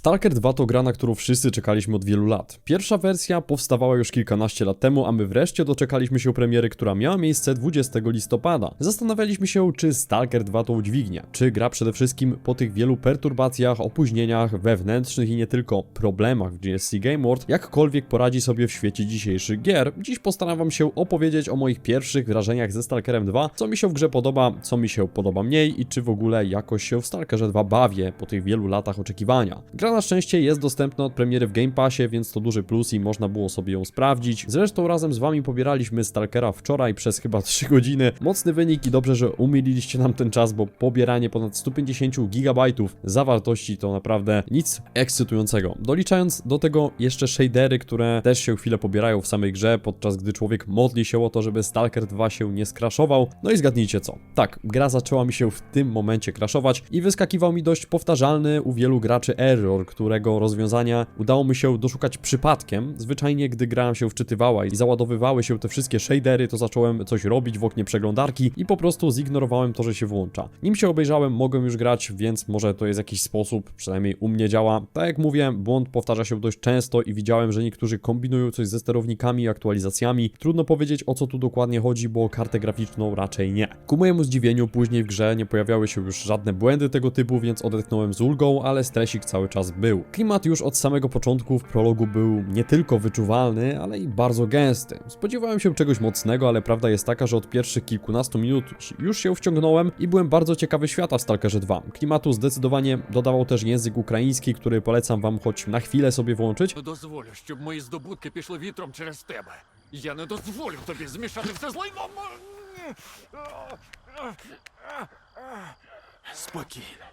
Stalker 2 to gra, na którą wszyscy czekaliśmy od wielu lat. Pierwsza wersja powstawała już kilkanaście lat temu, a my wreszcie doczekaliśmy się premiery, która miała miejsce 20 listopada. Zastanawialiśmy się, czy Stalker 2 to udźwignia, czy gra przede wszystkim po tych wielu perturbacjach, opóźnieniach wewnętrznych i nie tylko problemach w GSC Game World, jakkolwiek poradzi sobie w świecie dzisiejszych gier. Dziś postaram wam się opowiedzieć o moich pierwszych wrażeniach ze Stalkerem 2, co mi się w grze podoba, co mi się podoba mniej i czy w ogóle jakoś się w Stalkerze 2 bawię po tych wielu latach oczekiwania. Gra na szczęście jest dostępna od premiery w Game Passie, więc to duży plus i można było sobie ją sprawdzić. Zresztą razem z wami pobieraliśmy Stalkera wczoraj przez chyba 3 godziny. Mocny wynik i dobrze, że umililiście nam ten czas, bo pobieranie ponad 150 GB zawartości to naprawdę nic ekscytującego. Doliczając do tego jeszcze shadery, które też się chwilę pobierają w samej grze, podczas gdy człowiek modli się o to, żeby Stalker 2 się nie skraszował. No i zgadnijcie co. Tak, gra zaczęła mi się w tym momencie crashować i wyskakiwał mi dość powtarzalny u wielu graczy error, którego rozwiązania udało mi się doszukać przypadkiem. Zwyczajnie, gdy gra się wczytywała i załadowywały się te wszystkie shadery, to zacząłem coś robić w oknie przeglądarki i po prostu zignorowałem to, że się włącza. Nim się obejrzałem, mogłem już grać, więc może to jest jakiś sposób, przynajmniej u mnie działa. Tak jak mówię, błąd powtarza się dość często i widziałem, że niektórzy kombinują coś ze sterownikami i aktualizacjami. Trudno powiedzieć o co tu dokładnie chodzi, bo kartę graficzną raczej nie. Ku mojemu zdziwieniu później w grze nie pojawiały się już żadne błędy tego typu, więc odetchnąłem z ulgą, ale stresik cały czas był. Klimat już od samego początku w prologu był nie tylko wyczuwalny, ale i bardzo gęsty. Spodziewałem się czegoś mocnego, ale prawda jest taka, że od pierwszych kilkunastu minut już się wciągnąłem i byłem bardzo ciekawy świata w Stalkerze 2. Klimatu zdecydowanie dodawał też język ukraiński, który polecam wam choć na chwilę sobie włączyć. Не дозволю, щоб мої здобутки пішли вітром через тебе. Я не дозволю тобі змішати все з лайном. Спокійно.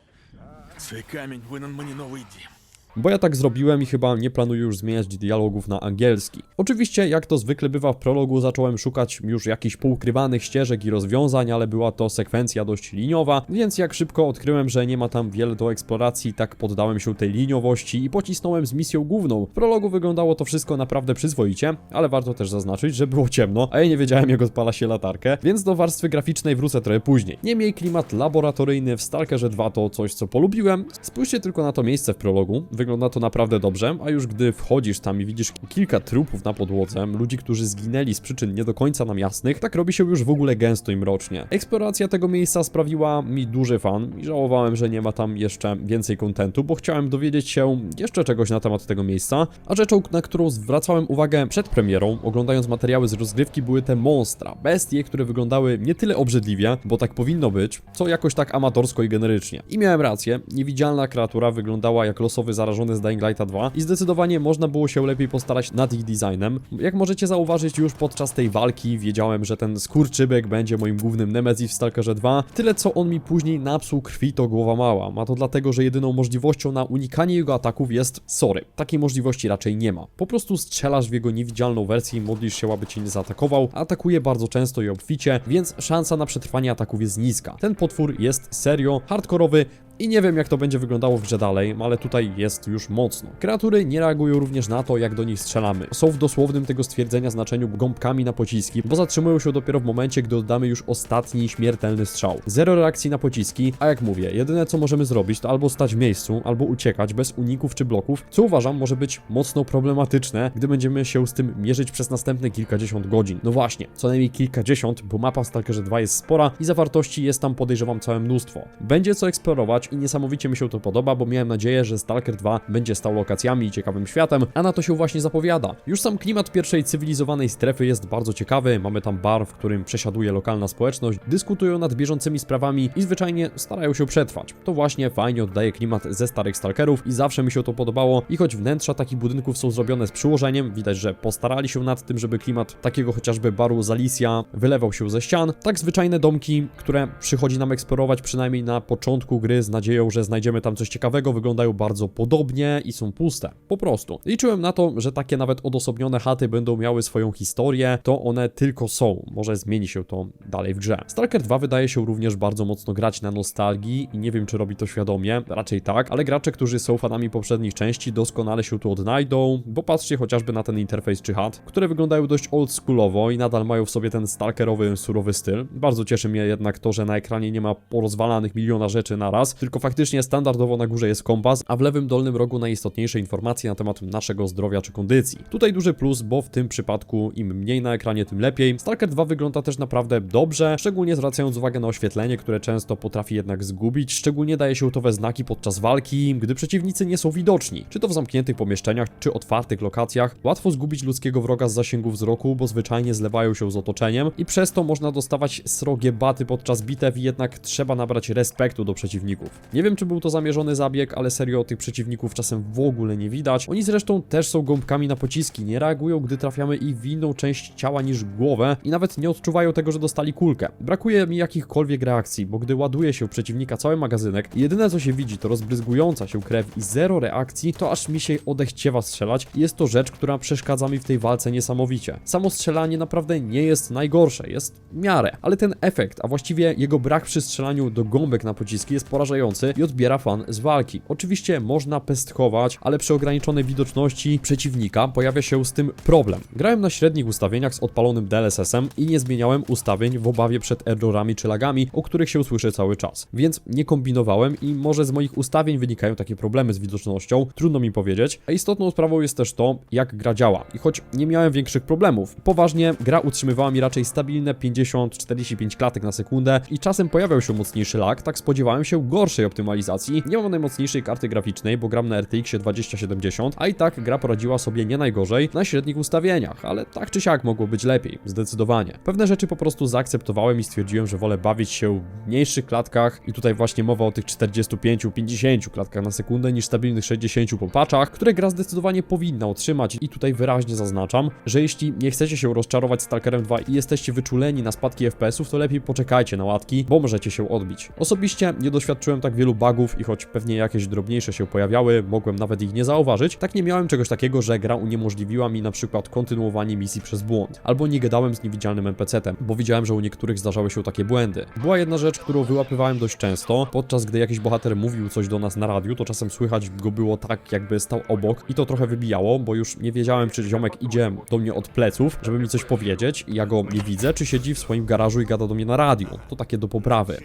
Цей камінь винен мені новий дім. Bo ja tak zrobiłem i chyba nie planuję już zmieniać dialogów na angielski. Oczywiście, jak to zwykle bywa w prologu, zacząłem szukać już jakichś poukrywanych ścieżek i rozwiązań, ale była to sekwencja dość liniowa, więc jak szybko odkryłem, że nie ma tam wiele do eksploracji, tak poddałem się tej liniowości i pocisnąłem z misją główną. W prologu wyglądało to wszystko naprawdę przyzwoicie, ale warto też zaznaczyć, że było ciemno, a ja nie wiedziałem jak odpala się latarkę, więc do warstwy graficznej wrócę trochę później. Niemniej klimat laboratoryjny w Stalkerze 2 to coś, co polubiłem. Spójrzcie tylko na to miejsce w prologu, to naprawdę dobrze, a już gdy wchodzisz tam i widzisz kilka trupów na podłodze, ludzi, którzy zginęli z przyczyn nie do końca nam jasnych, tak robi się już w ogóle gęsto i mrocznie. Eksploracja tego miejsca sprawiła mi duży fan i żałowałem, że nie ma tam jeszcze więcej kontentu, bo chciałem dowiedzieć się jeszcze czegoś na temat tego miejsca, a rzeczą, na którą zwracałem uwagę przed premierą, oglądając materiały z rozgrywki, były te monstra, bestie, które wyglądały nie tyle obrzydliwie, bo tak powinno być, co jakoś tak amatorsko i generycznie. I miałem rację, niewidzialna kreatura wyglądała jak losowy zarażony z Dying Lighta 2 i zdecydowanie można było się lepiej postarać nad ich designem. Jak możecie zauważyć już podczas tej walki wiedziałem, że ten skurczybek będzie moim głównym Nemesis w Stalkerze 2. Tyle co on mi później napsuł krwi to głowa mała. Ma to dlatego, że jedyną możliwością na unikanie jego ataków jest sorry. Takiej możliwości raczej nie ma. Po prostu strzelasz w jego niewidzialną wersję i modlisz się, aby cię nie zaatakował. Atakuje bardzo często i obficie, więc szansa na przetrwanie ataków jest niska. Ten potwór jest serio hardkorowy, i nie wiem jak to będzie wyglądało w grze dalej, ale tutaj jest już mocno. Kreatury nie reagują również na to, jak do nich strzelamy. Są w dosłownym tego stwierdzenia znaczeniu gąbkami na pociski, bo zatrzymują się dopiero w momencie, gdy oddamy już ostatni śmiertelny strzał. Zero reakcji na pociski, a jak mówię, jedyne co możemy zrobić to albo stać w miejscu, albo uciekać bez uników czy bloków, co uważam może być mocno problematyczne, gdy będziemy się z tym mierzyć przez następne kilkadziesiąt godzin. No właśnie, co najmniej kilkadziesiąt, bo mapa w Stalkerze 2 jest spora i zawartości jest tam podejrzewam całe mnóstwo. Będzie co eksplorować i niesamowicie mi się to podoba, bo miałem nadzieję, że Stalker 2 będzie stał lokacjami i ciekawym światem, a na to się właśnie zapowiada. Już sam klimat pierwszej cywilizowanej strefy jest bardzo ciekawy, mamy tam bar, w którym przesiaduje lokalna społeczność, dyskutują nad bieżącymi sprawami i zwyczajnie starają się przetrwać. To właśnie fajnie oddaje klimat ze starych Stalkerów i zawsze mi się to podobało i choć wnętrza takich budynków są zrobione z przyłożeniem, widać, że postarali się nad tym, żeby klimat takiego chociażby baru Zalicia wylewał się ze ścian, tak zwyczajne domki, które przychodzi nam eksplorować przynajmniej na początku gry z nadzieją, że znajdziemy tam coś ciekawego, wyglądają bardzo podobnie i są puste. Po prostu. Liczyłem na to, że takie nawet odosobnione chaty będą miały swoją historię, to one tylko są. Może zmieni się to dalej w grze. Stalker 2 wydaje się również bardzo mocno grać na nostalgii i nie wiem, czy robi to świadomie, raczej tak, ale gracze, którzy są fanami poprzednich części, doskonale się tu odnajdą, bo patrzcie chociażby na ten interfejs czy chat, które wyglądają dość oldschoolowo i nadal mają w sobie ten stalkerowy, surowy styl. Bardzo cieszy mnie jednak to, że na ekranie nie ma porozwalanych miliona rzeczy naraz, tylko faktycznie standardowo na górze jest kompas, a w lewym dolnym rogu najistotniejsze informacje na temat naszego zdrowia czy kondycji. Tutaj duży plus, bo w tym przypadku im mniej na ekranie, tym lepiej. Stalker 2 wygląda też naprawdę dobrze, szczególnie zwracając uwagę na oświetlenie, które często potrafi jednak zgubić, szczególnie daje się utowe znaki podczas walki, gdy przeciwnicy nie są widoczni, czy to w zamkniętych pomieszczeniach, czy otwartych lokacjach. Łatwo zgubić ludzkiego wroga z zasięgu wzroku, bo zwyczajnie zlewają się z otoczeniem i przez to można dostawać srogie baty podczas bitew i jednak trzeba nabrać respektu do przeciwników. Nie wiem, czy był to zamierzony zabieg, ale serio tych przeciwników czasem w ogóle nie widać. Oni zresztą też są gąbkami na pociski, nie reagują, gdy trafiamy ich w inną część ciała niż głowę i nawet nie odczuwają tego, że dostali kulkę. Brakuje mi jakichkolwiek reakcji, bo gdy ładuje się przeciwnika cały magazynek, jedyne co się widzi to rozbryzgująca się krew i zero reakcji, to aż mi się odechciewa strzelać i jest to rzecz, która przeszkadza mi w tej walce niesamowicie. Samo strzelanie naprawdę nie jest najgorsze, jest w miarę, ale ten efekt, a właściwie jego brak przy strzelaniu do gąbek na pociski jest porażający i odbiera fan z walki. Oczywiście można pestchować, ale przy ograniczonej widoczności przeciwnika pojawia się z tym problem. Grałem na średnich ustawieniach z odpalonym DLSS-em i nie zmieniałem ustawień w obawie przed errorami czy lagami, o których się słyszy cały czas. Więc nie kombinowałem i może z moich ustawień wynikają takie problemy z widocznością, trudno mi powiedzieć. A istotną sprawą jest też to, jak gra działa. I choć nie miałem większych problemów, poważnie gra utrzymywała mi raczej stabilne 50-45 klatek na sekundę i czasem pojawiał się mocniejszy lag, tak spodziewałem się gorszej optymalizacji. Nie mam najmocniejszej karty graficznej, bo gram na RTX 2070, a i tak gra poradziła sobie nie najgorzej na średnich ustawieniach, ale tak czy siak mogło być lepiej, zdecydowanie. Pewne rzeczy po prostu zaakceptowałem i stwierdziłem, że wolę bawić się w mniejszych klatkach i tutaj właśnie mowa o tych 45-50 klatkach na sekundę niż stabilnych 60 po patchach, które gra zdecydowanie powinna otrzymać i tutaj wyraźnie zaznaczam, że jeśli nie chcecie się rozczarować Stalkerem 2 i jesteście wyczuleni na spadki FPS-ów, to lepiej poczekajcie na łatki, bo możecie się odbić. Osobiście nie doświadczyłem tak wielu bugów i choć pewnie jakieś drobniejsze się pojawiały, mogłem nawet ich nie zauważyć, tak nie miałem czegoś takiego, że gra uniemożliwiła mi na przykład kontynuowanie misji przez błąd, albo nie gadałem z niewidzialnym NPC-tem, bo widziałem, że u niektórych zdarzały się takie błędy. Była jedna rzecz, którą wyłapywałem dość często, podczas gdy jakiś bohater mówił coś do nas na radiu, to czasem słychać go było tak, jakby stał obok i to trochę wybijało, bo już nie wiedziałem, czy ziomek idzie do mnie od pleców, żeby mi coś powiedzieć i ja go nie widzę, czy siedzi w swoim garażu i gada do mnie na radiu. To takie do poprawy.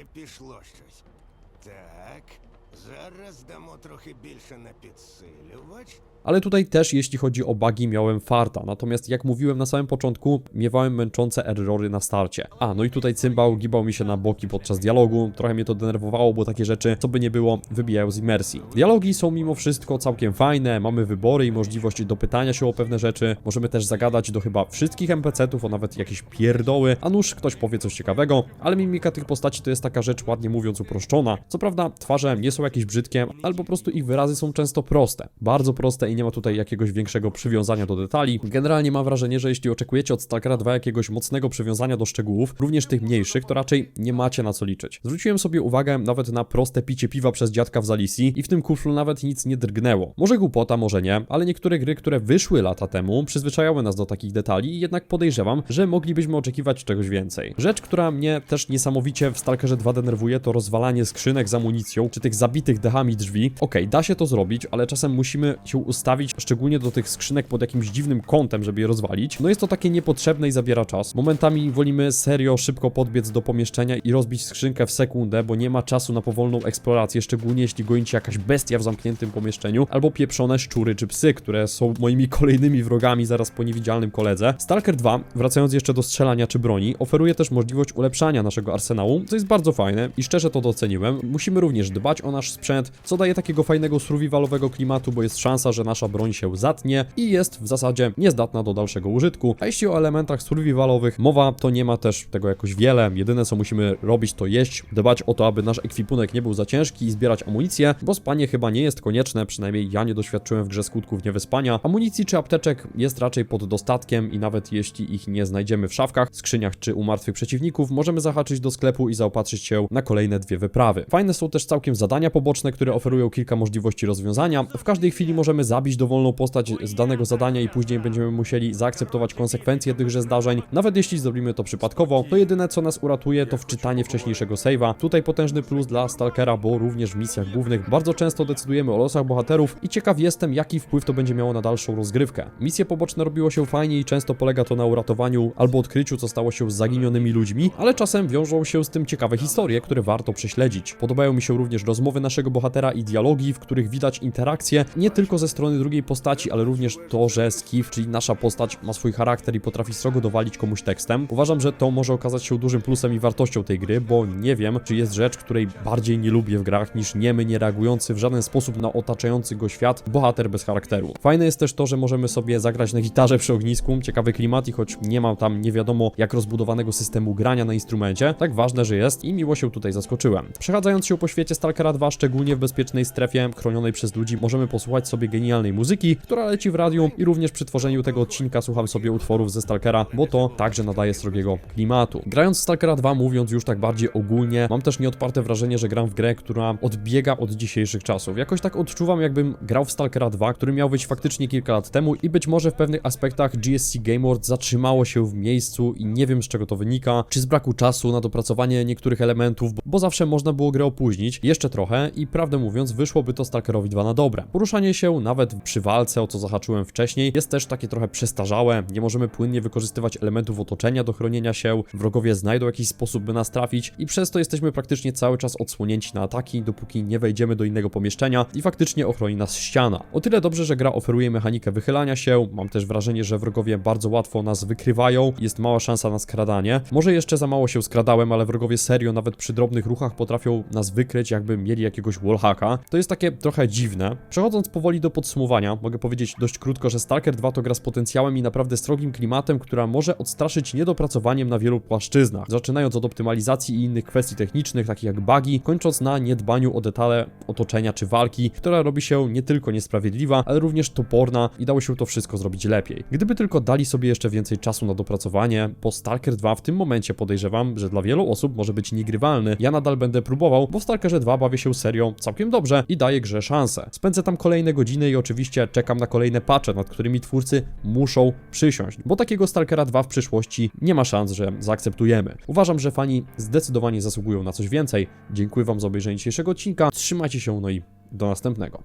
зараз дамо трохи більше на підсилювач. Ale tutaj też, jeśli chodzi o bugi, miałem farta. Natomiast jak mówiłem na samym początku, miewałem męczące errory na starcie. A, no i tutaj cymbał gibał mi się na boki podczas dialogu. Trochę mnie to denerwowało, bo takie rzeczy, co by nie było, wybijają z imersji. Dialogi są mimo wszystko całkiem fajne, mamy wybory i możliwość dopytania się o pewne rzeczy. Możemy też zagadać do chyba wszystkich NPC-ów, o nawet jakieś pierdoły, a nuż ktoś powie coś ciekawego, ale mimika tych postaci to jest taka rzecz, ładnie mówiąc, uproszczona. Co prawda, twarze nie są jakieś brzydkie, ale po prostu ich wyrazy są często proste. Bardzo proste i nie ma tutaj jakiegoś większego przywiązania do detali. Generalnie mam wrażenie, że jeśli oczekujecie od Stalkera 2 jakiegoś mocnego przywiązania do szczegółów, również tych mniejszych, to raczej nie macie na co liczyć. Zwróciłem sobie uwagę nawet na proste picie piwa przez dziadka w Zalisji i w tym kuflu nawet nic nie drgnęło. Może głupota, może nie, ale niektóre gry, które wyszły lata temu, przyzwyczajały nas do takich detali i jednak podejrzewam, że moglibyśmy oczekiwać czegoś więcej. Rzecz, która mnie też niesamowicie w Stalkerze 2 denerwuje, to rozwalanie skrzynek z amunicją, czy tych zabitych drzwi. Okej, da się to zrobić, ale czasem musimy się ustawić szczególnie do tych skrzynek pod jakimś dziwnym kątem, żeby je rozwalić. No jest to takie niepotrzebne i zabiera czas. Momentami wolimy serio szybko podbiec do pomieszczenia i rozbić skrzynkę w sekundę, bo nie ma czasu na powolną eksplorację, szczególnie jeśli goni jakaś bestia w zamkniętym pomieszczeniu, albo pieprzone szczury czy psy, które są moimi kolejnymi wrogami zaraz po niewidzialnym koledze. Stalker 2, wracając jeszcze do strzelania czy broni, oferuje też możliwość ulepszania naszego arsenału, co jest bardzo fajne i szczerze to doceniłem. Musimy również dbać o nasz sprzęt, co daje takiego fajnego survivalowego klimatu, bo jest szansa, że nasza broń się zatnie i jest w zasadzie niezdatna do dalszego użytku. A jeśli o elementach survivalowych mowa, to nie ma też tego jakoś wiele. Jedyne co musimy robić to jeść, dbać o to, aby nasz ekwipunek nie był za ciężki i zbierać amunicję, bo spanie chyba nie jest konieczne, przynajmniej ja nie doświadczyłem w grze skutków niewyspania. Amunicji czy apteczek jest raczej pod dostatkiem i nawet jeśli ich nie znajdziemy w szafkach, skrzyniach czy u martwych przeciwników, możemy zahaczyć do sklepu i zaopatrzyć się na kolejne dwie wyprawy. Fajne są też całkiem zadania poboczne, które oferują kilka możliwości rozwiązania. W każdej chwili możemy zabić dowolną postać z danego zadania i później będziemy musieli zaakceptować konsekwencje tychże zdarzeń. Nawet jeśli zrobimy to przypadkowo, to jedyne co nas uratuje to wczytanie wcześniejszego save'a. Tutaj potężny plus dla Stalkera, bo również w misjach głównych bardzo często decydujemy o losach bohaterów i ciekaw jestem jaki wpływ to będzie miało na dalszą rozgrywkę. Misje poboczne robiło się fajnie i często polega to na uratowaniu albo odkryciu co stało się z zaginionymi ludźmi, ale czasem wiążą się z tym ciekawe historie, które warto prześledzić. Podobają mi się również rozmowy naszego bohatera i dialogi, w których widać interakcje nie tylko ze strony drugiej postaci, ale również to, że Skiff, czyli nasza postać, ma swój charakter i potrafi srogo dowalić komuś tekstem. Uważam, że to może okazać się dużym plusem i wartością tej gry, bo nie wiem, czy jest rzecz, której bardziej nie lubię w grach niż niemy, nie reagujący w żaden sposób na otaczający go świat bohater bez charakteru. Fajne jest też to, że możemy sobie zagrać na gitarze przy ognisku, ciekawy klimat i choć nie mam tam nie wiadomo jak rozbudowanego systemu grania na instrumencie, tak ważne, że jest i miło się tutaj zaskoczyłem. Przechadzając się po świecie Stalkera 2, szczególnie w bezpiecznej strefie chronionej przez ludzi, możemy posłuchać sobie genialnej muzyki, która leci w radiu i również przy tworzeniu tego odcinka słucham sobie utworów ze Stalkera, bo to także nadaje srogiego klimatu. Grając w Stalkera 2, mówiąc już tak bardziej ogólnie, mam też nieodparte wrażenie, że gram w grę, która odbiega od dzisiejszych czasów. Jakoś tak odczuwam, jakbym grał w Stalkera 2, który miał wyjść faktycznie kilka lat temu i być może w pewnych aspektach GSC Game Awards zatrzymało się w miejscu i nie wiem z czego to wynika, czy z braku czasu na dopracowanie niektórych elementów, bo zawsze można było grę opóźnić jeszcze trochę i prawdę mówiąc wyszłoby to Stalkerowi 2 na dobre. Poruszanie się nawet przy walce, o co zahaczyłem wcześniej, jest też takie trochę przestarzałe, nie możemy płynnie wykorzystywać elementów otoczenia do chronienia się, wrogowie znajdą jakiś sposób, by nas trafić i przez to jesteśmy praktycznie cały czas odsłonięci na ataki, dopóki nie wejdziemy do innego pomieszczenia i faktycznie ochroni nas ściana. O tyle dobrze, że gra oferuje mechanikę wychylania się, mam też wrażenie, że wrogowie bardzo łatwo nas wykrywają, jest mała szansa na skradanie. Może jeszcze za mało się skradałem, ale wrogowie serio nawet przy drobnych ruchach potrafią nas wykryć, jakby mieli jakiegoś wallhacka. To jest takie trochę dziwne. Przechodząc powoli do podsumowania, mogę powiedzieć dość krótko, że Stalker 2 to gra z potencjałem i naprawdę strogim klimatem, która może odstraszyć niedopracowaniem na wielu płaszczyznach, zaczynając od optymalizacji i innych kwestii technicznych, takich jak bugi, kończąc na niedbaniu o detale otoczenia czy walki, która robi się nie tylko niesprawiedliwa, ale również toporna i dało się to wszystko zrobić lepiej. Gdyby tylko dali sobie jeszcze więcej czasu na dopracowanie, bo Stalker 2 w tym momencie podejrzewam, że dla wielu osób może być niegrywalny. Ja nadal będę próbował, bo w Stalkerze 2 bawię się całkiem dobrze i daję grze szansę. Spędzę tam kolejne godziny i oczywiście czekam na kolejne patche, nad którymi twórcy muszą przysiąść, bo takiego Stalkera 2 w przyszłości nie ma szans, że zaakceptujemy. Uważam, że fani zdecydowanie zasługują na coś więcej. Dziękuję Wam za obejrzenie dzisiejszego odcinka. Trzymajcie się, no i do następnego.